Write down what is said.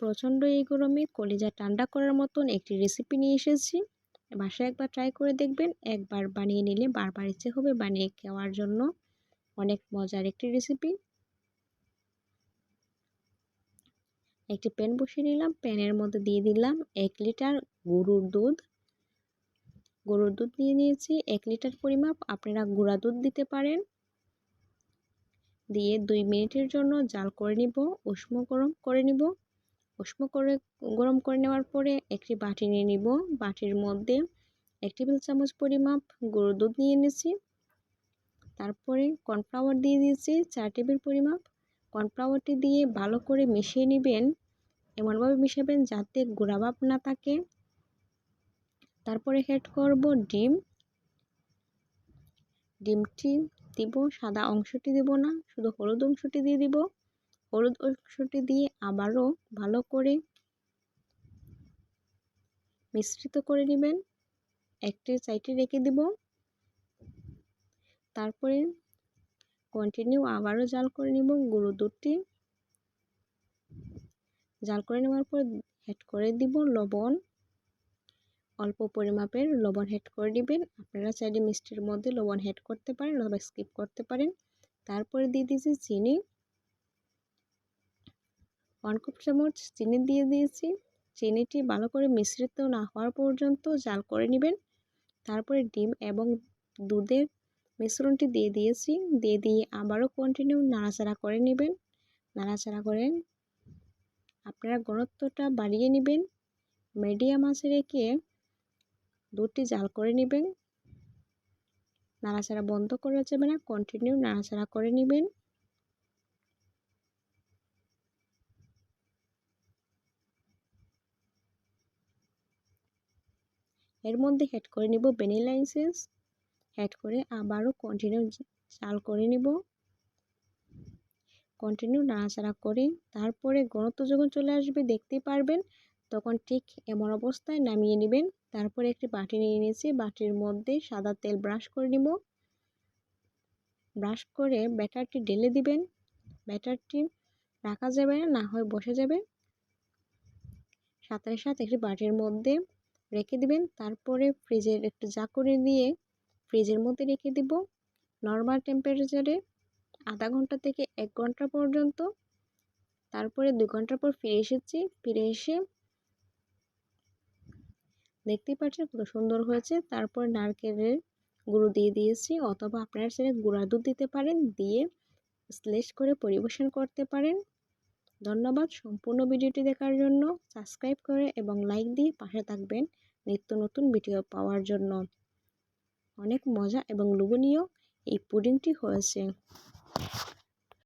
প্রচণ্ড এই গরমে কলিজা ঠান্ডা করার মতন একটি রেসিপি নিয়ে এসেছি। বাসায় একবার ট্রাই করে দেখবেন, একবার বানিয়ে নিলে বারবার ইচ্ছে হবে বানিয়ে খাওয়ার জন্য। অনেক মজার একটি রেসিপি একটি প্যান বসিয়ে নিলাম প্যানের মধ্যে দিয়ে দিলাম এক লিটার গরুর দুধ। গরুর দুধ নিয়ে নিয়েছি, এক লিটার পরিমাপ আপনারা গুঁড়া দুধ দিতে পারেন। দিয়ে দুই মিনিটের জন্য জাল করে নিব, উষ্ণ গরম করে নিব। উষ্ণ করে গরম করে নেওয়ার পরে একটি বাটি নিয়ে নিব। বাটির মধ্যে এক টেবিল চামচ পরিমাপ গরুর দুধ নিয়ে নিয়েছি তারপরে কর্নফ্লাওয়ার দিয়ে দিয়েছি চার টেবিল পরিমাপ। কর্নফ্লাওয়ারটি দিয়ে ভালো করে মিশিয়ে নেবেন, এমনভাবে মিশাবেন যাতে গোড়াভাব না থাকে। তারপরে হেড করব ডিম। ডিমটি দিব, সাদা অংশটি দিব না, শুধু হলুদ অংশটি দিয়ে দিব। হলুদ অংশটি দিয়ে আবারও ভালো করে মিশ্রিত করে নেবেন। একটি সাইডে রেখে দিব। তারপরে কন্টিনিউ আবারও জাল করে নেব গুঁড়ো দুধটি। জাল করে নেওয়ার পর হেড করে দিব লবণ। অল্প পরিমাপের লবণ হেড করে দিবেন আপনারা চাইলে মিষ্টির মধ্যে লবণ হেড করতে পারেন অথবা স্কিপ করতে পারেন। তারপরে দিয়ে দিয়েছি চিনি। ওয়ান কাপ চামচ চিনি দিয়ে দিয়েছি। চিনিটি ভালো করে মিশ্রিত না হওয়ার পর্যন্ত জাল করে নেবেন। তারপরে ডিম এবং দুধের মিশ্রণটি দিয়ে দিয়েছি। দিয়ে দিয়ে আবারও কন্টিনিউ নাড়াচাড়া করে নেবেন। নাড়াচাড়া করে আপনারা ঘনত্বটা বাড়িয়ে নেবেন। মিডিয়াম আঁচে রেখে দুধটি জাল করে নেবেন। নাড়াচাড়া বন্ধ করা যাবে না। কন্টিনিউ নাড়াচাড়া করে নেবেন। এর মধ্যে হেড করে নিব ভ্যানিলা এসেন্স হেড করে আবারও কন্টিনিউ চাল করে নিব। কন্টিনিউ নাড়াচাড়া করে তারপরে ঘনত্ব যখন চলে আসবে দেখতে পারবেন, তখন ঠিক এমন অবস্থায় নামিয়ে নেবেন। তারপরে একটি বাটি নিয়ে নিয়েছি, বাটির মধ্যে সাদা তেল ব্রাশ করে নিব। ব্রাশ করে ব্যাটারটি ঢেলে দিবেন। ব্যাটারটি রাখা যাবে না না হয় বসে যাবে। সাথে সাথে একটি বাটির মধ্যে রেখে দিবেন। তারপরে ফ্রিজের একটু করে দিয়ে ফ্রিজের মধ্যে রেখে দিব। নর্মাল টেম্পারেচারে আধা ঘণ্টা থেকে এক ঘণ্টা পর্যন্ত। তারপরে দু ঘণ্টা পর ফিরে এসেছি। ফিরে এসে দেখতেই পাচ্ছেন কত সুন্দর হয়েছে। তারপর নারকেলের গুঁড়ো দিয়ে দিয়েছি অথবা আপনারা সেটা গুঁড়া দুধ দিতে পারেন। দিয়ে স্লেশ করে পরিবেশন করতে পারেন। ধন্যবাদ সম্পূর্ণ ভিডিওটি দেখার জন্য। সাবস্ক্রাইব করে এবং লাইক দিয়ে পাশে থাকবেন নিত্য নতুন ভিডিও পাওয়ার জন্য। অনেক মজা এবং লোভনীয় এই পুডিংটি হয়েছে।